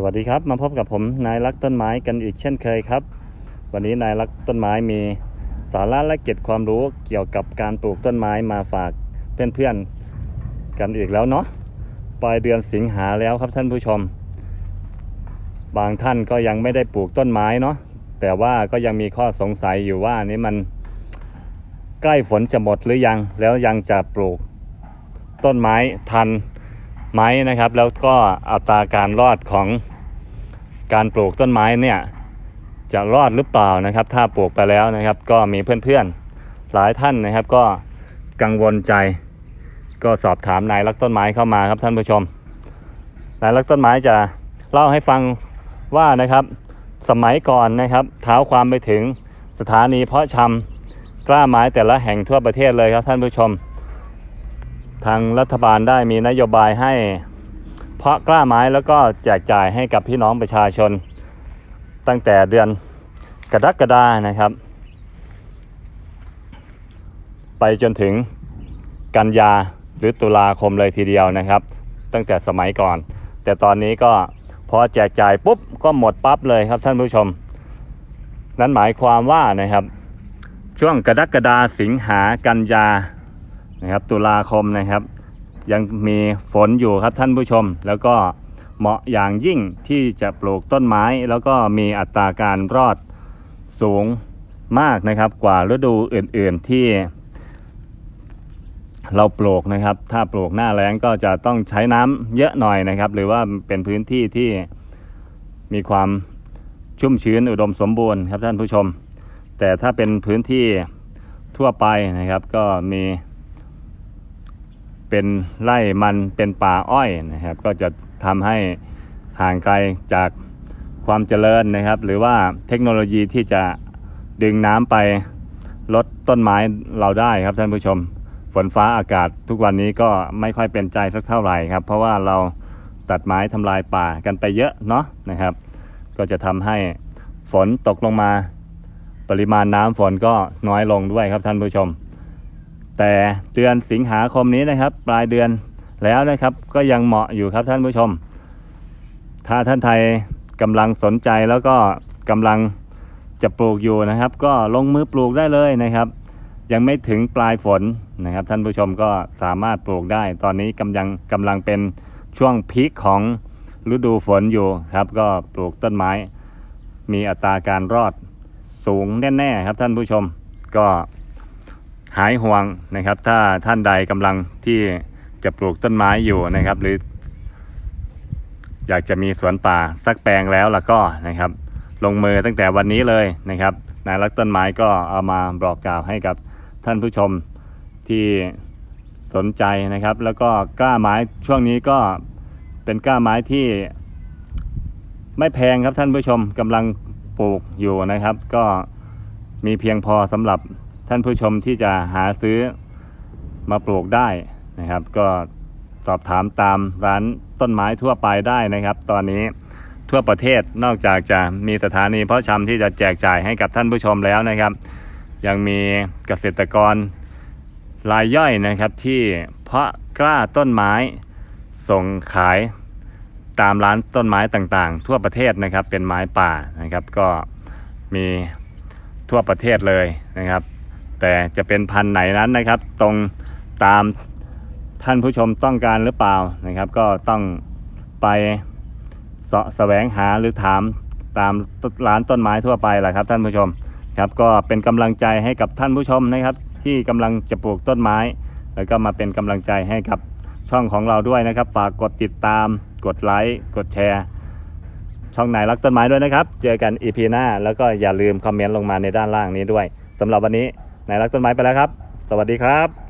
สวัสดีครับ มาพบกับผมนายรักต้นไม้กันอีกเช่นเคยครับ วันนี้นายรักต้นไม้มีสาระและเก็บความรู้เกี่ยวกับการปลูกต้นไม้มาฝากเพื่อนๆกันอีกแล้วเนาะปลายเดือนสิงหาแล้วครับท่านผู้ชม บางท่านก็ยังไม่ได้ปลูกต้นไม้เนาะแต่ว่าก็ยังมีข้อสงสัยอยู่ว่านี่มันใกล้ฝนจะหมดหรือยัง แล้วยังจะปลูกต้นไม้ทัน ไม้นะครับ แล้วก็อัตราการรอดของการปลูกต้นไม้เนี่ยจะรอดหรือเปล่านะครับ ถ้าปลูกไปแล้วนะครับ ก็มีเพื่อนๆหลายท่านนะครับ ก็กังวลใจ ก็สอบถามนายรักต้นไม้เข้ามาครับท่านผู้ชมนายรักต้นไม้จะเล่าให้ฟังว่านะครับ สมัยก่อนนะครับ เท้าความไปถึงสถานีเพาะชำกล้าไม้แต่ละแห่งทั่วประเทศเลยครับท่านผู้ชม ทางรัฐบาลได้มีนโยบายให้เพาะกล้าไม้แล้วก็แจกจ่ายให้กับพี่น้องประชาชน ตั้งแต่เดือนกรกฎานะครับ ไปจนถึงกันยาหรือตุลาคมเลยทีเดียวนะครับ ตั้งแต่สมัยก่อน แต่ตอนนี้ก็พอแจกจ่ายปุ๊บก็หมดปั๊บเลยครับท่านผู้ชม นั้นหมายความว่านะครับ ช่วงกรกฎาสิงหากันยา นะครับตุลาคมนะครับ ยังมีฝนอยู่ครับท่านผู้ชม แล้วก็เหมาะอย่างยิ่งที่จะปลูกต้นไม้ แล้วก็มีอัตราการรอดสูงมากนะครับกว่าฤดูอื่นๆที่ เราปลูกนะครับ ถ้าปลูกหน้าแล้งก็จะต้องใช้น้ำเยอะหน่อยนะครับ หรือว่าเป็นพื้นที่ที่มีความชุ่มชื้นอุดมสมบูรณ์ครับท่านผู้ชม แต่ถ้าเป็นพื้นที่ทั่วไปนะครับ ก็มี เป็นไร่มันเป็นป่าอ้อยนะครับ ก็จะทำให้ห่างไกลจากความเจริญนะครับ หรือว่าเทคโนโลยีที่จะดึงน้ำไปลดต้นไม้เราได้ครับท่านผู้ชม ฝนฟ้าอากาศทุกวันนี้ก็ไม่ค่อยเป็นใจสักเท่าไหร่ครับ เพราะว่าเราตัดไม้ทำลายป่ากันไปเยอะเนาะนะครับ ก็จะทำให้ฝนตกลงมา ปริมาณน้ำฝนก็น้อยลงด้วยครับท่านผู้ชม แต่เดือนสิงหาคมนี้นะครับ ปลายเดือนแล้วนะครับ ก็ยังเหมาะอยู่ครับท่านผู้ชม ถ้าท่านไทยกำลังสนใจแล้วก็กำลังจะปลูกอยู่นะครับ ก็ลงมือปลูกได้เลยนะครับ ยังไม่ถึงปลายฝนนะครับ ท่านผู้ชมก็สามารถปลูกได้ ตอนนี้กำลังกำลังเป็นช่วงพีคของฤดูฝนอยู่ครับ ก็ปลูกต้นไม้ มีอัตราการรอดสูงแน่ๆครับท่านผู้ชม ก็ หายห่วงนะครับ ถ้าท่านใดกำลังที่จะปลูกต้นไม้อยู่นะครับ หรือ อยากจะมีสวนป่าสักแปลงแล้วล้วก็นะครับ ลงมือตั้งแต่วันนี้เลยนะครับนายรักต้นไม้ก็เอามาบอกกล่าวให้กับท่านผู้ชมที่สนใจนะครับ แล้วก็กล้าไม้ช่วงนี้ก็เป็นกล้าไม้ที่ไม่แพงครับท่านผู้ชมกำลังปลูกอยู่นะครับ ก็มีเพียงพอสำหรับ ท่านผู้ชมที่จะหาซื้อมาปลูกได้นะครับ ก็สอบถามตามร้านต้นไม้ทั่วไปได้นะครับ ตอนนี้ทั่วประเทศนอกจากจะมีสถานีเพาะชำที่จะแจกจ่ายให้กับท่านผู้ชมแล้วนะครับ ยังมีเกษตรกรรายย่อยนะครับที่เพาะกล้าต้นไม้ส่งขายตามร้านต้นไม้ต่างๆ ทั่วประเทศนะครับเป็นไม้ป่านะครับ ก็มีทั่วประเทศเลยนะครับ แต่จะเป็นพันธุ์ไหนนั้นนะครับ ตรงตามท่านผู้ชมต้องการหรือเปล่านะครับ ก็ต้องไปเสาะแสวงหาหรือถามตามร้านต้นไม้ทั่วไปแหละครับ ท่านผู้ชมครับก็เป็นกำลังใจให้กับท่านผู้ชมนะครับ ที่กำลังจะปลูกต้นไม้ แล้วก็มาเป็นกำลังใจให้กับช่องของเราด้วยนะครับ ฝากกดติดตาม กดไลค์กดแชร์ ช่องไหนรักต้นไม้ด้วยนะครับ เจอกันอีพีหน้า แล้วก็อย่าลืมคอมเมนต์ลงมาในด้านล่างนี้ด้วยสำหรับวันนี้ นายรักต้นไม้ไปแล้วครับ สวัสดีครับ